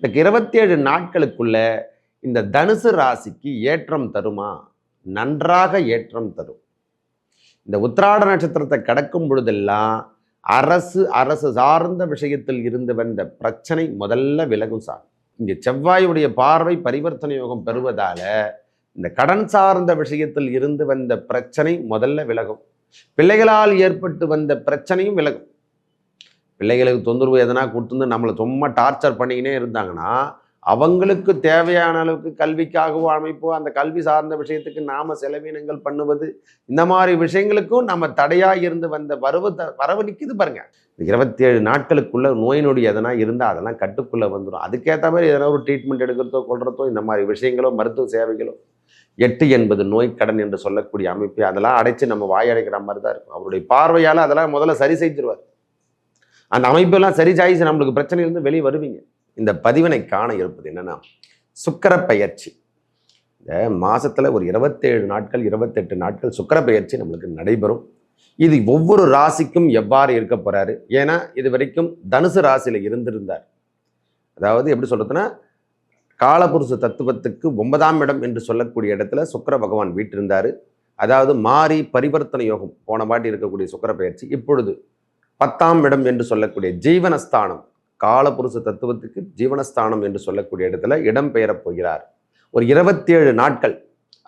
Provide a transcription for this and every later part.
இந்த இருபத்தேழு நாட்களுக்குள்ள இந்த தனுசு ராசிக்கு ஏற்றம் தருமா? நன்றாக ஏற்றம் தரும். இந்த உத்திராட நட்சத்திரத்தை கடக்கும் பொழுதெல்லாம் அரசு அரசு சார்ந்த விஷயத்தில் இருந்து வந்த பிரச்சனை முதல்ல விலகும் சார். இங்கே செவ்வாயுடைய பார்வை பரிவர்த்தனை யோகம் பெறுவதால இந்த கடன் சார்ந்த விஷயத்தில் இருந்து வந்த பிரச்சனை முதல்ல விலகும். பிள்ளைகளால் ஏற்பட்டு வந்த பிரச்சனையும் விலகும். பிள்ளைகளுக்கு தொந்தரவு எதனா கொடுத்துருந்து நம்மளை சும்மா டார்ச்சர் பண்ணிக்கினே இருந்தாங்கன்னா அவங்களுக்கு தேவையான அளவுக்கு கல்விக்காகவோ அமைப்போ அந்த கல்வி சார்ந்த விஷயத்துக்கு நாம் செலவினங்கள் பண்ணுவது இந்த மாதிரி விஷயங்களுக்கும் நம்ம தடையாக இருந்து வந்த வரவு த- வரவு நிற்கிது பாருங்க. இருபத்தி ஏழு நாட்களுக்குள்ள நோய் நொடி எதனா இருந்தால் அதெல்லாம் கட்டுக்குள்ளே வந்துடும் அதுக்கேற்ற மாதிரி எதனா ஒரு ட்ரீட்மெண்ட் எடுக்கிறதோ கொள்றதோ இந்த மாதிரி விஷயங்களோ மருத்துவ சேவைகளோ எட்டு என்பது நோய் கடன் என்று சொல்லக்கூடிய அமைப்பு. அதெல்லாம் அடைச்சு நம்ம வாயடைக்கிற மாதிரி தான் இருக்கும். அவருடைய பார்வையால் அதெல்லாம் முதல்ல சரி செஞ்சிருவார். அந்த அமைப்பெல்லாம் சரி சாயிச்சு நம்மளுக்கு பிரச்சனையிலிருந்து வெளியே வருவீங்க. இந்த பதிவினை காண இருப்பது என்னன்னா சுக்கர பயிற்சி இந்த மாசத்துல ஒரு இருபத்தேழு நாட்கள் இருபத்தெட்டு நாட்கள் சுக்கர பயிற்சி நம்மளுக்கு நடைபெறும். இது ஒவ்வொரு ராசிக்கும் எவ்வாறு இருக்க போறாரு? ஏன்னா இது வரைக்கும் தனுசு ராசியில இருந்திருந்தார். அதாவது எப்படி சொல்றதுன்னா காலபுருஷ தத்துவத்துக்கு ஒன்பதாம் இடம் என்று சொல்லக்கூடிய இடத்துல சுக்கர பகவான் வீட்டிருந்தார். அதாவது மாறி பரிவர்த்தனை யோகம் போன வாட்டி இருக்கக்கூடிய சுக்கர பயிற்சி இப்பொழுது பத்தாம் இடம் என்று சொல்லக்கூடிய ஜீவனஸ்தானம். காலபுருஷ தத்துவத்துக்கு ஜீவனஸ்தானம் என்று சொல்லக்கூடிய இடத்துல இடம் பெயரப் போகிறார். ஒரு இருபத்தேழு நாட்கள்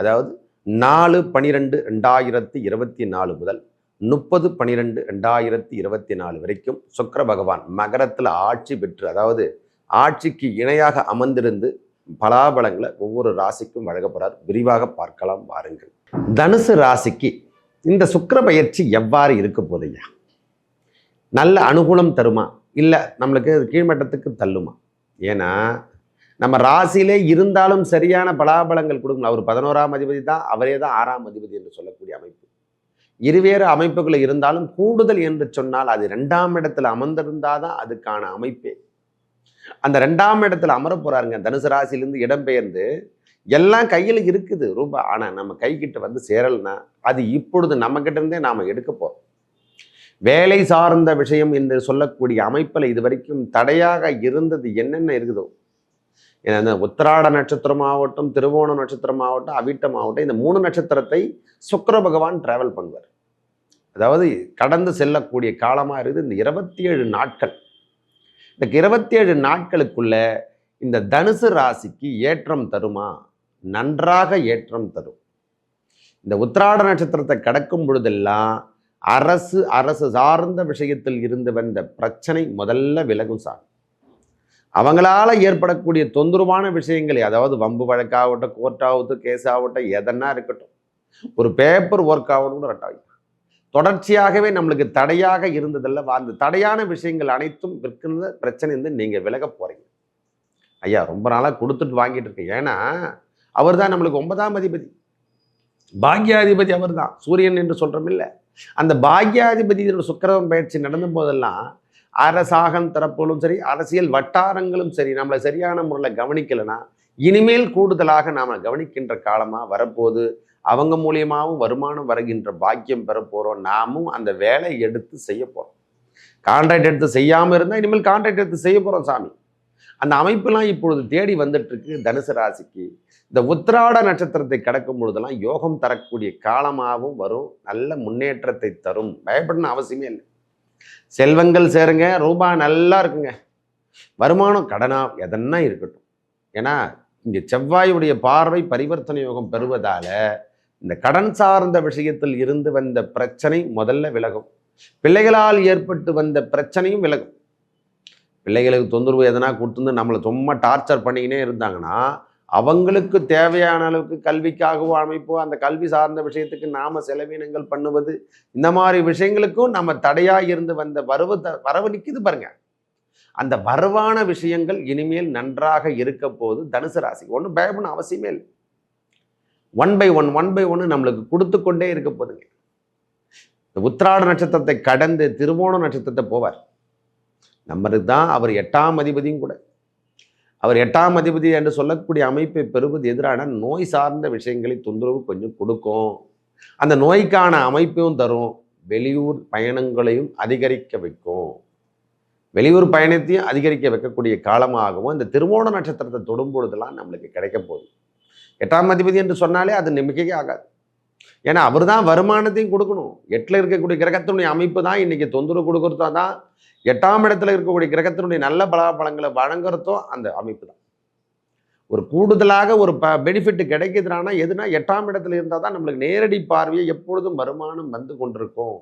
அதாவது நாலு பனிரெண்டு ரெண்டாயிரத்தி இருபத்தி நாலு முதல் முப்பது பனிரெண்டு ரெண்டாயிரத்தி இருபத்தி நாலு வரைக்கும் சுக்கர பகவான் மகரத்தில் ஆட்சி பெற்று அதாவது ஆட்சிக்கு இணையாக அமர்ந்திருந்து பலாபலங்களை ஒவ்வொரு ராசிக்கும் வழங்கப்படுறார் விரிவாக பார்க்கலாம் வாருங்கள். தனுசு ராசிக்கு இந்த சுக்கர பயிற்சி எவ்வாறு இருக்க போதையா நல்ல அனுகூலம் தருமா? இல்லை நம்மளுக்கு கீழ்மட்டத்துக்கு தள்ளுமா? ஏன்னா நம்ம ராசியிலே இருந்தாலும் சரியான பலாபலங்கள் கொடுக்கணும். அவர் பதினோராம் அதிபதி தான் அவரே தான் ஆறாம் அதிபதி என்று சொல்லக்கூடிய அமைப்பு. இருவேறு அமைப்புகள் இருந்தாலும் கூடுதல் என்று சொன்னால் அது ரெண்டாம் இடத்துல அமர்ந்திருந்தாதான் அதுக்கான அமைப்பே. அந்த ரெண்டாம் இடத்துல அமர போகிறாருங்க தனுசு ராசியிலேருந்து இடம்பெயர்ந்து எல்லாம் கையில் இருக்குது ரூபா. ஆனால் நம்ம கைக்கிட்ட வந்து சேரலைன்னா அது இப்பொழுது நம்ம கிட்ட இருந்தே நாம் எடுக்க போகிறோம் வேலை சார்ந்த விஷயம் என்று சொல்லக்கூடிய அமைப்பில் இது வரைக்கும் தடையாக இருந்தது என்னென்ன இருக்குதோ? ஏன்னா இந்த உத்திராட நட்சத்திரம் ஆகட்டும் திருவோண நட்சத்திரம் ஆகட்டும் அவிட்டம் ஆகட்டும் இந்த மூணு நட்சத்திரத்தை சுக்கர பகவான் டிராவல் பண்ணுவார். அதாவது கடந்து செல்லக்கூடிய காலமாக இருக்குது. இந்த இருபத்தி ஏழு நாட்கள். இந்த இருபத்தி ஏழு நாட்களுக்குள்ள இந்த தனுசு ராசிக்கு ஏற்றம் தருமா? நன்றாக ஏற்றம் தரும். இந்த உத்திராட நட்சத்திரத்தை கடக்கும் பொழுதெல்லாம் அரசு அரசு சார்ந்த விஷயத்தில் இருந்து வந்த பிரச்சனை முதல்ல விலகும் சார். அவங்களால ஏற்படக்கூடிய தொந்தரவான விஷயங்களை அதாவது வம்பு வழக்காகட்டும் கோர்ட் ஆகட்டும் கேஸ் ஆகட்டும் எதனா இருக்கட்டும். ஒரு பேப்பர் ஒர்க் ஆகட்டும் கூட தொடர்ச்சியாகவே நம்மளுக்கு தடையாக இருந்ததல்ல அந்த தடையான விஷயங்கள் அனைத்தும் விற்கிற பிரச்சனை இருந்து நீங்கள் விலக போறீங்க. ஐயா ரொம்ப நாளாக கொடுத்துட்டு வாங்கிட்டு இருக்கேன். ஏன்னா அவர் தான் நம்மளுக்கு ஒன்பதாம் அதிபதி. பாக்கியாதிபதி அவர் தான் சூரியன் என்று சொல்கிறோம் இல்லை. அந்த பாக்யாதிபதியோட சுக்கிரவன் பயிற்சி நடந்த போதெல்லாம் அரசாகம் தரப்புகளும் சரி அரசியல் வட்டாரங்களும் சரி நம்மளை சரியான முறையில் கவனிக்கலைன்னா இனிமேல் கூடுதலாக நாம் கவனிக்கின்ற காலமாக வரப்போது அவங்க மூலியமாகவும் வருமானம் வருகின்ற பாக்கியம் பெற போகிறோம் நாமும் அந்த வேலையை எடுத்து செய்ய போகிறோம் கான்ட்ராக்ட் எடுத்து செய்யாமல் இருந்தால் இனிமேல் கான்ட்ராக்ட் எடுத்து செய்ய போகிறோம் சாமி. அந்த அமைப்புலாம் இப்பொழுது தேடி வந்துட்டு இருக்கு. தனுசு ராசிக்கு இந்த உத்திராட நட்சத்திரத்தை கடக்கும் பொழுதெல்லாம் யோகம் தரக்கூடிய காலமாகவும் வரும். நல்ல முன்னேற்றத்தை தரும். பயப்படணும் அவசியமே இல்லை. செல்வங்கள் சேருங்க. ரூபாய் நல்லா இருக்குங்க. வருமானம் கடனா? எதன்னா இருக்கட்டும். ஏன்னா இங்கே செவ்வாயுடைய பார்வை பரிவர்த்தனை யோகம் பெறுவதால இந்த கடன் சார்ந்த விஷயத்தில் இருந்து வந்த பிரச்சனை முதல்ல விலகும். பிள்ளைகளால் ஏற்பட்டு வந்த பிரச்சனையும் விலகும். பிள்ளைகளுக்கு தொந்தரவு எதனா கொடுத்துருந்து நம்மளை சும்மா டார்ச்சர் பண்ணிக்கினே இருந்தாங்கன்னா அவங்களுக்கு தேவையான அளவுக்கு கல்விக்காகவோ அமைப்போ அந்த கல்வி சார்ந்த விஷயத்துக்கு நாம செலவினங்கள் பண்ணுவது இந்த மாதிரி விஷயங்களுக்கும் நம்ம தடையா இருந்து வந்த வரவு த- வரவு நிற்கிது பாருங்க. அந்த வரவான விஷயங்கள் இனிமேல் நன்றாக இருக்க போது தனுசு ராசி. ஒன்றும் பயப்படணும் அவசியமே இல்லை. One by one one by ஒன்று நம்மளுக்கு கொடுத்து கொண்டே இருக்க போதுங்க இந்த உத்திராட நட்சத்திரத்தை கடந்து திருவோண நட்சத்திரத்தை போவார். நம்மளுக்கு தான் அவர் எட்டாம் அதிபதியும் கூட. அவர் எட்டாம் அதிபதி என்று சொல்லக்கூடிய அமைப்பை பெறுவது எதிரான நோய் சார்ந்த விஷயங்களை தொந்தரவு கொஞ்சம் கொடுக்கும். அந்த நோய்க்கான அமைப்பையும் தரும். வெளியூர் பயணங்களையும் அதிகரிக்க வைக்கும். வெளியூர் பயணத்தையும் அதிகரிக்க வைக்கக்கூடிய காலமாகவும் இந்த திருவோண நட்சத்திரத்தை தொடும் பொழுதெல்லாம் நம்மளுக்கு கிடைக்க போகுது. எட்டாம் அதிபதி என்று சொன்னாலே அது நம்பிக்கையே ஆகாது. ஏன்னா அவர் தான் வருமானத்தையும் கொடுக்கணும். எட்டில் இருக்கக்கூடிய கிரகத்தினுடைய அமைப்பு தான் இன்னைக்கு தொந்தரவு கொடுக்குறதா தான் எட்டாம் இடத்துல இருக்கக்கூடிய கிரகத்தினுடைய நல்ல பலாபலங்களை வழங்குறதும் அந்த அமைப்பு தான். ஒரு கூடுதலாக ஒரு ப பெனிஃபிட் கிடைக்குதுனா எதுனா எட்டாம் இடத்துல இருந்தால் தான் நம்மளுக்கு நேரடி பார்வையை எப்பொழுதும் வருமானம் வந்து கொண்டிருக்கும்.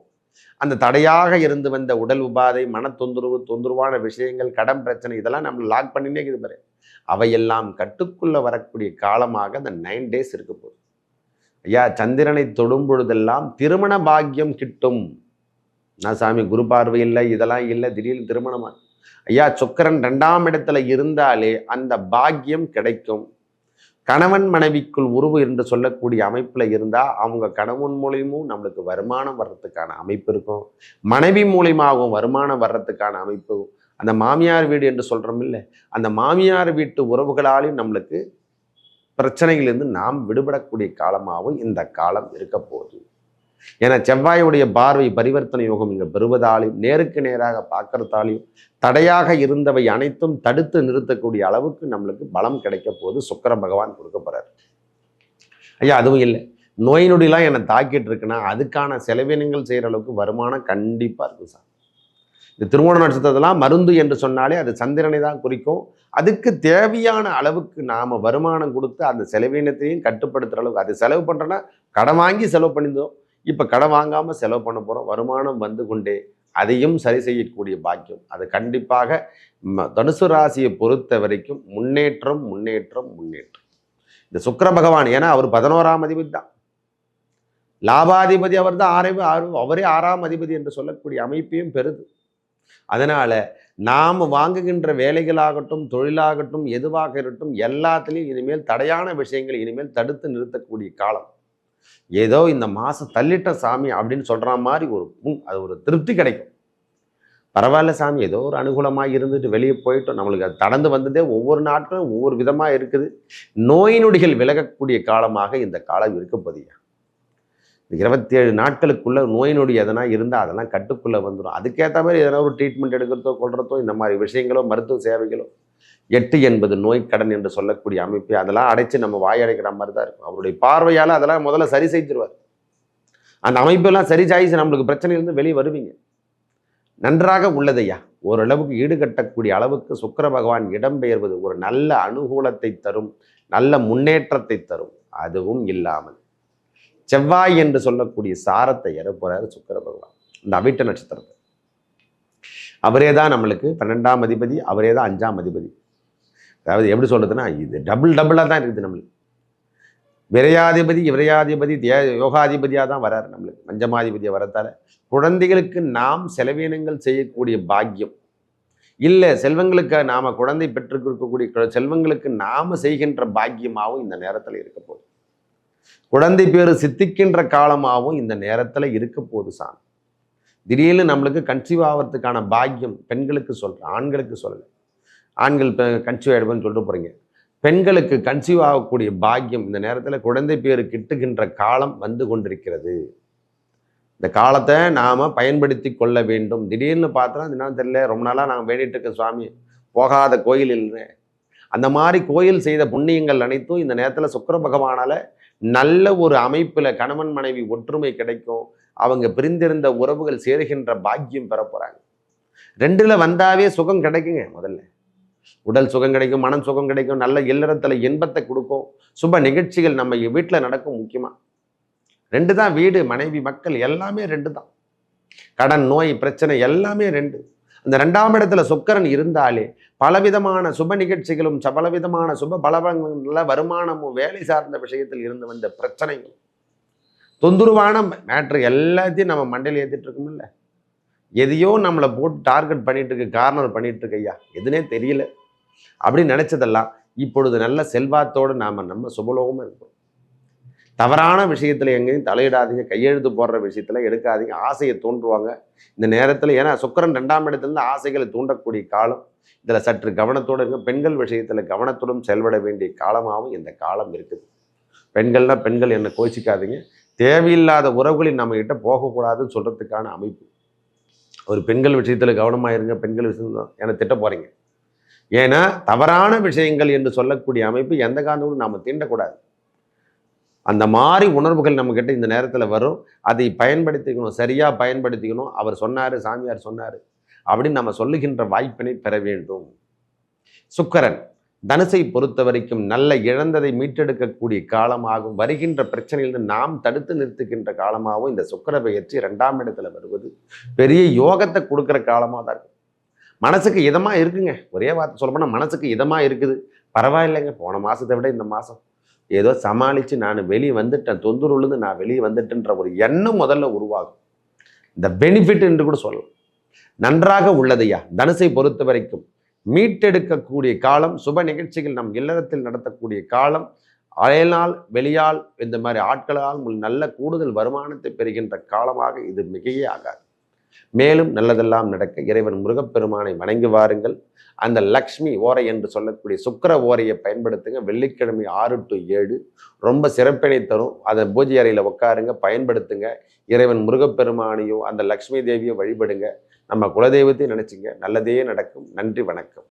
அந்த தடையாக இருந்து வந்த உடல் உபாதை மன தொந்தரவு தொந்தரவான விஷயங்கள் கடன் பிரச்சனை இதெல்லாம் நம்ம லாக் பண்ணினே இருக்குது பாரு. அவையெல்லாம் கட்டுக்குள்ள வரக்கூடிய காலமாக அந்த நைன் டேஸ் இருக்க போகுது. ஐயா சந்திரனை தொடும் பொழுதெல்லாம் திருமண பாக்கியம் கிட்டும். நான் சாமி குரு பார்வை இல்லை இதெல்லாம் இல்லை திடீர்னு திருமணமா ஐயா சுக்கரன் ரெண்டாம் இடத்துல இருந்தாலே அந்த பாக்கியம் கிடைக்கும். கணவன் மனைவிக்குள் உருவு என்று சொல்லக்கூடிய அமைப்பில் இருந்தால் அவங்க கணவன் மூலியமும் நம்மளுக்கு வருமானம் வர்றதுக்கான அமைப்பு இருக்கும். மனைவி மூலியமாகவும் வருமானம் வர்றதுக்கான அமைப்பு. அந்த மாமியார் வீடு என்று சொல்கிறோம் இல்லை அந்த மாமியார் வீட்டு உறவுகளாலையும் நம்மளுக்கு பிரச்சனைகளிலிருந்து நாம் விடுபடக்கூடிய காலமாகவும் இந்த காலம் இருக்க போகுது. ஏன்னா செவ்வாயுடைய பார்வை பரிவர்த்தனை யோகம் இங்கே பெறுவதாலையும் நேருக்கு நேராக பார்க்கறதாலையும் தடையாக இருந்தவை அனைத்தும் தடுத்து நிறுத்தக்கூடிய அளவுக்கு நம்மளுக்கு பலம் கிடைக்க போது சுக்கர பகவான் கொடுக்க போறார். ஐயா அதுவும் இல்லை. நோய் நொடிலாம் என்னை தாக்கிட்டு இருக்குன்னா அதுக்கான செலவினங்கள் செய்கிற அளவுக்கு வருமானம் கண்டிப்பாக இருக்கும் சார். இந்த திருமண நட்சத்திரத்தெல்லாம் மருந்து என்று சொன்னாலே அது சந்திரனை தான் குறிக்கும். அதுக்கு தேவையான அளவுக்கு நாம் வருமானம் கொடுத்து அந்த செலவினத்தையும் கட்டுப்படுத்துகிற அளவுக்கு அது செலவு பண்ணுறோன்னா கடன் வாங்கி செலவு பண்ணியிருந்தோம். இப்போ கடன் வாங்காமல் செலவு பண்ண போகிறோம் வருமானம் வந்து கொண்டே அதையும் சரி செய்யக்கூடிய பாக்கியம். அது கண்டிப்பாக தனுசு ராசியை பொறுத்த வரைக்கும் முன்னேற்றம் முன்னேற்றம் முன்னேற்றம். இந்த சுக்கர பகவான் ஏன்னா அவர் பதினோராம் அதிபதி தான். லாபாதிபதி அவர் தான் ஆறாம் ஆறு அவரே ஆறாம் அதிபதி என்று சொல்லக்கூடிய அமைப்பையும் பெறுது. அதனால நாம் வாங்குகின்ற வேலைகளாகட்டும் தொழிலாகட்டும் எதுவாக இருக்கட்டும் எல்லாத்துலேயும் இனிமேல் தடையான விஷயங்கள் இனிமேல் தடுத்து நிறுத்தக்கூடிய காலம். ஏதோ இந்த மாதம் தள்ளிட்ட சாமி அப்படின்னு சொல்கிற மாதிரி ஒரு புண் அது ஒரு திருப்தி கிடைக்கும். பரவாயில்ல சாமி ஏதோ ஒரு அனுகூலமாக இருந்துட்டு வெளியே போயிட்டோம். நம்மளுக்கு அது தடந்து வந்ததே ஒவ்வொரு நாட்களும் ஒவ்வொரு விதமாக இருக்குது. நோய் நொடிகள் விலகக்கூடிய காலமாக இந்த காலம் இருக்கப்போதியா இருபத்தேழு இந்த இருபத்தி ஏழு நாட்களுக்குள்ள நோய் நொடி எதனா இருந்தால் அதெல்லாம் கட்டுக்குள்ளே வந்துடும் அதுக்கேற்ற மாதிரி எதனா ஒரு ட்ரீட்மெண்ட் எடுக்கிறதோ கொள்றதோ இந்த மாதிரி விஷயங்களோ மருத்துவ சேவைகளோ எட்டு என்பது நோய் கடன் என்று சொல்லக்கூடிய அமைப்பு. அதெல்லாம் அடைச்சு நம்ம வாய் அடைக்கிற மாதிரி தான் இருக்கும். அவருடைய பார்வையால் அதெல்லாம் முதல்ல சரி செஞ்சிருவார். அந்த அமைப்பெல்லாம் சரி சாய்ச்சி நம்மளுக்கு பிரச்சனையிலிருந்து வெளியே வருவீங்க. நன்றாக உள்ளதையா? ஓரளவுக்கு ஈடுகட்டக்கூடிய அளவுக்கு சுக்கர பகவான் இடம்பெயர்வது ஒரு நல்ல அனுகூலத்தை தரும் நல்ல முன்னேற்றத்தை தரும். அதுவும் இல்லாமல் செவ்வாய் என்று சொல்லக்கூடிய சாரத்தை இறப்புறாரு சுக்கர பகவான். இந்த அவிட்ட நட்சத்திரத்தை. அவரே தான் நம்மளுக்கு பன்னெண்டாம் அதிபதி அவரே தான் அஞ்சாம் அதிபதி. அதாவது எப்படி சொல்றதுன்னா இது டபுள் டபுளாக தான் இருக்குது நம்மளுக்கு. விரையாதிபதி விரையாதிபதி தே யோகாதிபதியாக தான் வராரு நம்மளுக்கு. பஞ்சமாதிபதியாக வரத்தால. குழந்தைகளுக்கு நாம் செலவினங்கள் செய்யக்கூடிய பாக்கியம். இல்லை செல்வங்களுக்கு நாம குழந்தை பெற்றுக்கொடுக்கக்கூடிய கு- செல்வங்களுக்கு நாம் செய்கின்ற பாக்கியமாகவும் இந்த நேரத்தில் இருக்க போகுது. குழந்தை பேரு சித்திக்கின்ற காலமாகவும் இந்த நேரத்தில் இருக்க போகுது சாமி. திடீர்னு நம்மளுக்கு கன்சீவ் ஆகிறதுக்கான பாக்கியம் பெண்களுக்கு சொல்கிறேன் ஆண்களுக்கு சொல்லலை. ஆண்கள் கன்சீவ் ஆகிடுவேன்னு சொல்லிட்டு போகிறீங்க பெண்களுக்கு கன்சீவ் ஆகக்கூடிய பாக்கியம் இந்த நேரத்தில் குழந்தை பேரு கிட்டுகின்ற காலம் வந்து கொண்டிருக்கிறது. இந்த காலத்தை நாம் பயன்படுத்தி கொள்ள வேண்டும். திடீர்னு பார்த்தா என்னன்னு தெரியல ரொம்ப நாளாக நாங்கள் வேண்டிட்டு இருக்க சுவாமி போகாத கோயில் இல்லை அந்த மாதிரி கோயில் செய்த புண்ணியங்கள் அனைத்தும் இந்த நேரத்தில் சுக்கிர பகவானால நல்ல ஒரு அமைப்பில் கணவன் மனைவி ஒற்றுமை கிடைக்கும். அவங்க பிரிந்திருந்த உறவுகள் சேருகின்ற பாக்கியம் பெற போகிறாங்க ரெண்டில் வந்தாவே சுகம் கிடைக்குங்க முதல்ல. உடல் சுகம் கிடைக்கும் மனம் சுகம் கிடைக்கும் நல்ல இல்லறத்தில் இன்பத்தை கொடுக்கும். சுப நிகழ்ச்சிகள் நம்ம வீட்டில் நடக்கும் முக்கியமாக ரெண்டு தான் வீடு மனைவி மக்கள் எல்லாமே ரெண்டு தான். கடன் நோய் பிரச்சனை எல்லாமே ரெண்டு. அந்த ரெண்டாம் இடத்துல சுக்கரன் இருந்தாலே பலவிதமான சுப நிகழ்ச்சிகளும் ச- பலவிதமான சுப பலவங்கள வருமானமும் வேலை சார்ந்த விஷயத்தில் இருந்து வந்த பிரச்சனைகள். தொந்தரவான மேட்ரு எல்லாத்தையும் நம்ம மண்டையில் ஏற்றிட்டு இருக்கோம்ல. எதையோ நம்மளை போட்டு டார்கெட் பண்ணிட்டு இருக்கு கார்னர் பண்ணிட்டு இருக்கு ஐயா. எதுனே தெரியல. அப்படின்னு நினைச்சதெல்லாம் இப்பொழுது நல்ல செல்வாத்தோடு நாம நம்ம சுபலோகமாக இருக்கிறோம் தவறான விஷயத்தில் எங்கேயும் தலையிடாதீங்க கையெழுத்து போடுற விஷயத்தில் எடுக்காதீங்க ஆசையை தூண்டுவாங்க. இந்த நேரத்தில் ஏன்னா சுக்கிரன் ரெண்டாம் இடத்துல ஆசைகளை தூண்டக்கூடிய காலம். இதில் சற்று கவனத்தோடு இருங்க. பெண்கள் விஷயத்தில் கவனத்துடன் செயல்பட வேண்டிய காலமாகவும் இந்த காலம் இருக்குது. பெண்கள்னால் பெண்கள் என்னை கோச்சிக்காதீங்க. தேவையில்லாத உறவுகளில் நம்மகிட்ட போகக்கூடாதுன்னு சொல்கிறதுக்கான அமைப்பு. ஒரு பெண்கள் விஷயத்தில் கவனமாக இருங்க பெண்கள் விஷயம் என்னை திட்ட போகிறீங்க ஏன்னா தவறான விஷயங்கள் என்று சொல்லக்கூடிய அமைப்பு எந்த காரணமும் நாம் தீண்டக்கூடாது. அந்த மாதிரி உணர்வுகள் நம்மக்கிட்ட இந்த நேரத்தில் வரும். அதை பயன்படுத்திக்கணும் சரியாக பயன்படுத்திக்கணும். அவர் சொன்னார் சாமியார் சொன்னார் அப்படின்னு நம்ம சொல்லுகின்ற வாய்ப்பினை பெற வேண்டும். சுக்கரன் தனுசை பொறுத்த வரைக்கும் நல்ல இழந்ததை மீட்டெடுக்கக்கூடிய காலமாகவும் வருகின்ற பிரச்சனையிலிருந்து நாம் தடுத்து நிறுத்துகின்ற காலமாகவும் இந்த சுக்கர பயிற்சி ரெண்டாம் இடத்துல வருவது. பெரிய யோகத்தை கொடுக்குற காலமாக தான் இருக்கும் மனசுக்கு இதமாக இருக்குங்க. ஒரே வார்த்தை சொல்ல போனால் மனசுக்கு இதமாக இருக்குது. பரவாயில்லைங்க. போன மாதத்தை விட இந்த மாதம் ஏதோ சமாளித்து நான் வெளியே வந்துட்டேன். தொந்தரவுலேருந்து நான் வெளியே வந்துட்டேன்ற ஒரு எண்ணம் முதல்ல உருவாகும். இந்த பெனிஃபிட் என்று கூட சொல்லலாம். நன்றாக உள்ளதையா? தனுசை பொறுத்த வரைக்கும் மீட்டெடுக்கக்கூடிய காலம் சுப நிகழ்ச்சிகள் நம் இல்லறத்தில் நடத்தக்கூடிய காலம் அயலால் வெளியால் இந்த மாதிரி ஆட்களால் நல்ல கூடுதல் வருமானத்தை பெறுகின்ற காலமாக இது மிகையே ஆகாது. மேலும் நல்லதெல்லாம் நடக்க இறைவன் முருகப்பெருமானை வணங்கி வாருங்கள். அந்த லக்ஷ்மி ஓரை என்று சொல்லக்கூடிய சுக்கிர ஓரையை பயன்படுத்துங்க. வெள்ளிக்கிழமை ஆறு டு ஏழு. ரொம்ப சிறப்பினை தரும். அதை பூஜை அறையில் உட்காருங்க பயன்படுத்துங்க. இறைவன் முருகப்பெருமானையோ அந்த லக்ஷ்மி தேவியோ வழிபடுங்க. நம்ம குலதெய்வத்தையும் நினச்சிங்க. நல்லதே நடக்கும். நன்றி வணக்கம்.